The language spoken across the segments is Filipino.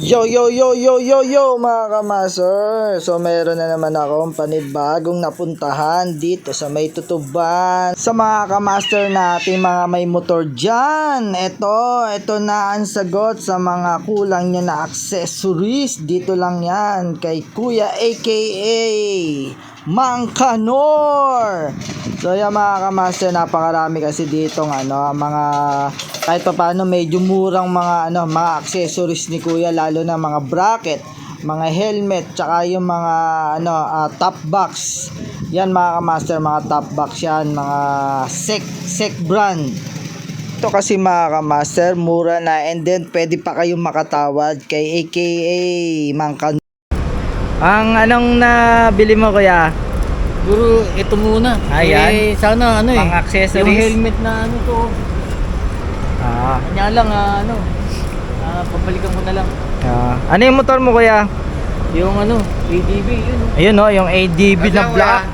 Yo, yo, yo, yo, yo, yo, mga kamaster. So, meron na naman akong panibagong napuntahan dito sa may tutuban. Sa mga kamaster natin, mga may motor dyan. Ito, ito na ang sagot sa mga kulang nyo na accessories. Dito lang yan, kay Kuya aka Mang Kanor. So, yan mga kamaster, napakarami kasi dito ano, mga kahit pa paano medyo murang mga ano mga accessories ni Kuya lalo na mga bracket, mga helmet, tsaka yung mga ano ah, top box. Yan mga kamaster, mga top box yan, mga sec sec brand. Ito kasi mga kamaster, mura na and then pwede pa kayong makatawad kay AKA Mang Kan- Ang anong nabili mo kuya? Guru, ito muna. Ayan. Eh, sana ano eh. Pang accessories? Yung helmet na ano to. Ah, Kanya lang ah, ano. Ah, pabalikan ko na lang. ah. Ano yung motor mo kuya? Yung ano, ADB, yun. oh. Ayun no, yung ADB na black.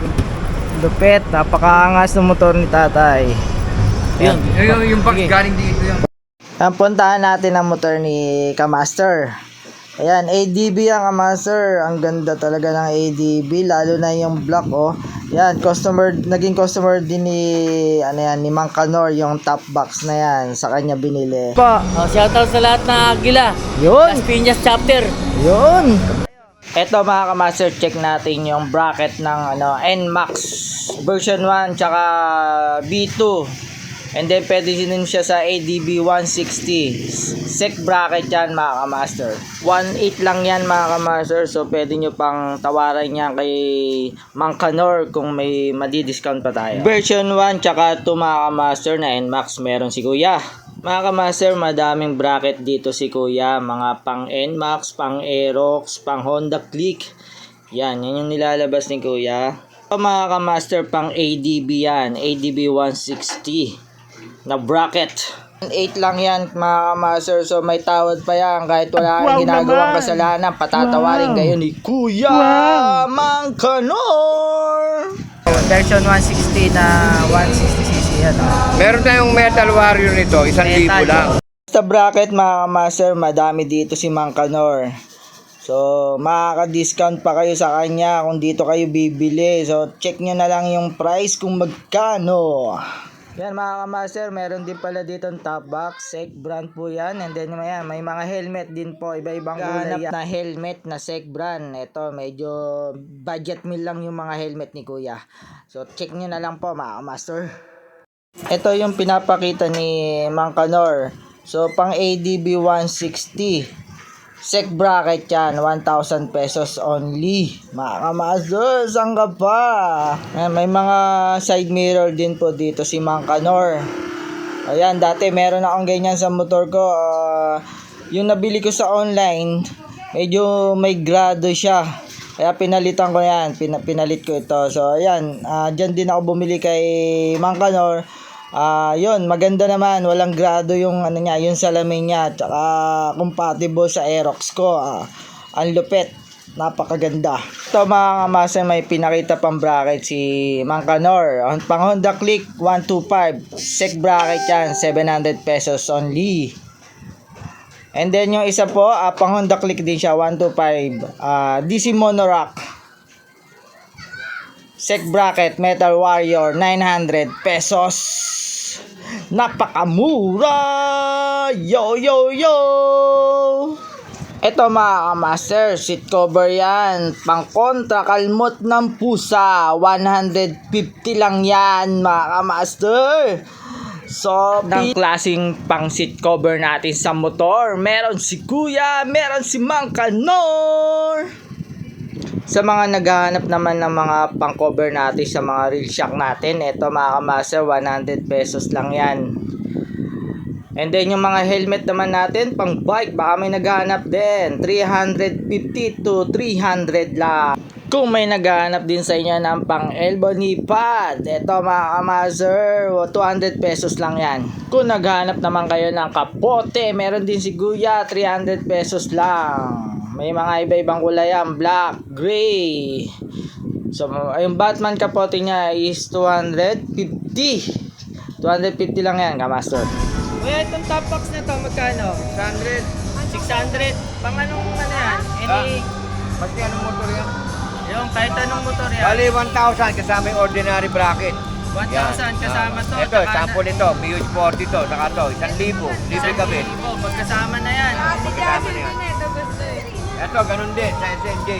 Lupet, napakaangas ng motor ni tatay. Yun. Yung, yung box Sige. galing dito yan. Ang puntahan natin ang motor ni Kamaster. Ayan, ADB ang Kamaster. Ang ganda talaga ng ADB, lalo na yung black oh. Yan, customer, naging customer din ni, ano yan, ni Mang Kanor, yung top box na yan, sa kanya binili. Pa, Oh, shoutout sa lahat na Agila. yun, Las Piñas chapter. yun. Eto mga kamaster, check natin yung bracket ng ano, NMAX version 1 tsaka B2. And then pwede din siya sa ADB 160. Sec bracket yan mga kamaster. 1.8 lang yan mga kamaster. So pwede nyo pang tawaran yan kay Mang Kanor kung may madi-discount pa tayo. Version 1 tsaka 2 mga kamaster na NMAX meron si Kuya. Mga kamaster, madaming bracket dito si Kuya. Mga pang NMAX, pang Aerox, pang Honda Click. Yan, yan yung nilalabas ni Kuya. Ito mga kamaster, pang ADB yan. ADB 160 na bracket. 8 lang yan mga kamaster. So may tawad pa yan. Kahit wala kang ginagawang kasalanan, patatawarin kayo ni Kuya Mang Kanor. Version 160 na 160cc yan. ah. Meron tayong metal warrior nito, isang libo lang. Sa bracket mga master, madami dito si Mang Kanor. So, makaka-discount pa kayo sa kanya kung dito kayo bibili. So, check nyo na lang yung price kung magkano. Yan mga master, meron din pala dito ang top box. Sec brand po yan. And then may, may mga helmet din po. Iba-ibang kulay yan. na helmet na Sec brand. Ito, medyo budget meal lang yung mga helmet ni Kuya. So, check nyo na lang po mga master. Ito yung pinapakita ni Mang Kanor. So, pang ADB 160. Sec bracket yan, 1,000 pesos only. Mga kamaster, saan ka may mga side mirror din po dito si Mang Kanor. Ayan, dati meron akong ganyan sa motor ko. Ah, yung nabili ko sa online, medyo may grado siya. Kaya pinalitan ko yan, Pina- pinalit ko ito. So, ayan, ah, dyan din ako bumili kay Mang Kanor. Ah, yun, maganda naman, walang grado yung ano niya, yung salamin niya, tsaka compatible sa Aerox ko. Ah, ang lupet, napakaganda. Ito mga kamasa, may pinakita pang bracket si Mang Kanor. Ang pang Honda Click 125, sec bracket yan, 700 pesos only. And then yung isa po, ah, pang Honda Click din siya, 125, ah, DC Monorack. Sec bracket Metal Warrior 900 pesos. Napakamura! Yo yo yo! Ito mga master, seat cover yan. Pang kontra kalmot ng pusa. 150 lang yan mga master. So, ng klaseng pang seat cover natin sa motor. Meron si Kuya, meron si Mang Kanor. Sa mga naghahanap naman ng mga pang cover natin sa mga real shock natin, ito mga kamaster, 100 pesos lang yan. And then yung mga helmet naman natin, pang bike, baka may naghahanap din. 350 to 300 lang. Kung may naghahanap din sa inyo ng pang elbow knee pad, ito mga kamaster, 200 pesos lang yan. Kung naghahanap naman kayo ng kapote, meron din si Guya, 300 pesos lang. May mga iba-ibang kulay yan, black, gray. So, yung Batman kapote niya is 250. 250 lang yan, kamaster. Kuya, itong top box na to, magkano? 100. 600. Pang anong ano yan? Any, Basta anong motor yan? yung kahit anong motor yan. Bali, 1,000 kasama yung ordinary bracket. 1,000 Yan. kasama Ah. to. Ito, tsaka sample na- ito. BH40 to. Saka to, 1,000. Libre kami. libo, Magkasama na yan. Magkasama na yan. Ito, ganun din sa SNJ.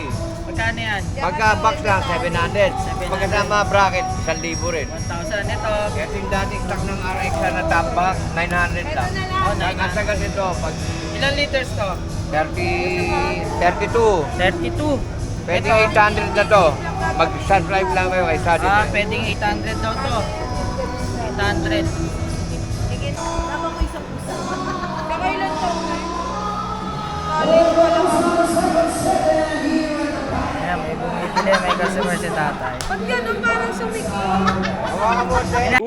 Magkano yan? Pagka box lang, 700. 700. Pagkasama bracket, 1,000 rin. 1,000. Ito, Ito yung dating stock ng RX na top box, 900 lang. oh, Nasa 900. kasi ito, pag Ilan liters to? 30, 32. 32. Pwede 800 na to. Mag-subscribe lang kayo kay Sadi. Ah, pwedeng 800 daw to. 800. Ayan, may bumibili, may customer si tatay. Ba't ganun parang sumikip? Hawakan mo siya.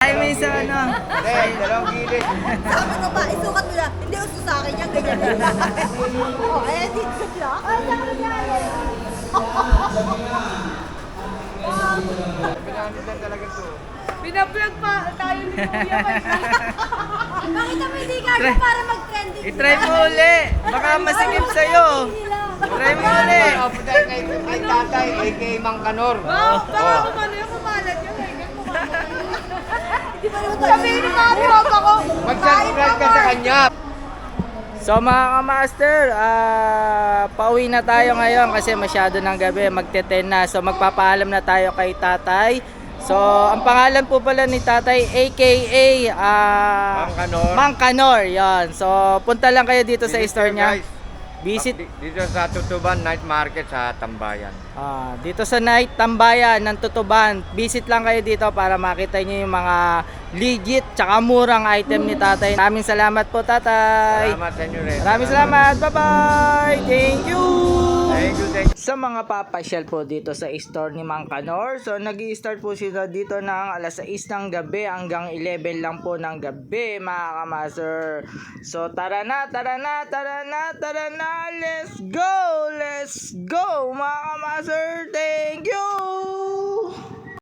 Ay, may isa ano. Hindi, dalawang gilid. Sabi ko ba, isukat na. Hindi uso sa akin yan, ganyan lang. oh, eh, dito siya. Ay, sabi niya. Pinanod na talaga to. Binablog pa tayo ni Kuya Bakit naman hindi Try- para mag-trending? I-try mo uli. Baka masikip sa'yo. Try mo uli. Papunta kay, kay tatay, aka Mang Kanor. Oh, baka Oh. kumano yung kumalat yun. eh. Hindi pa naman tayo. Sabihin mo mga tropa ko. Mag-subscribe ka sa kanya. So mga kamaster, ah pauwi na tayo ngayon kasi masyado ng gabi, magte-10 na. So magpapaalam na tayo kay tatay. So ang pangalan po pala ni tatay aka ah Mang Kanor. Mang Kanor, yon. So punta lang kayo dito sa Visit store nyo, niya. guys. Visit Di- Dito sa Tutuban Night Market sa Tambayan. ah, dito sa Night Tambayan ng Tutuban. Visit lang kayo dito para makita niyo yung mga legit tsaka murang item ni tatay. Maraming salamat po tatay. Salamat sa inyo rin. Maraming salamat. Bye-bye. Thank you. Thank you, thank you. Sa mga papasyal po dito sa store ni Mang Kanor, so nag start po sila dito ng alas 6 ng gabi hanggang 11 lang po ng gabi mga kamaster. So tara na, tara na, tara na, tara na, let's go, let's go mga kamaster, thank you!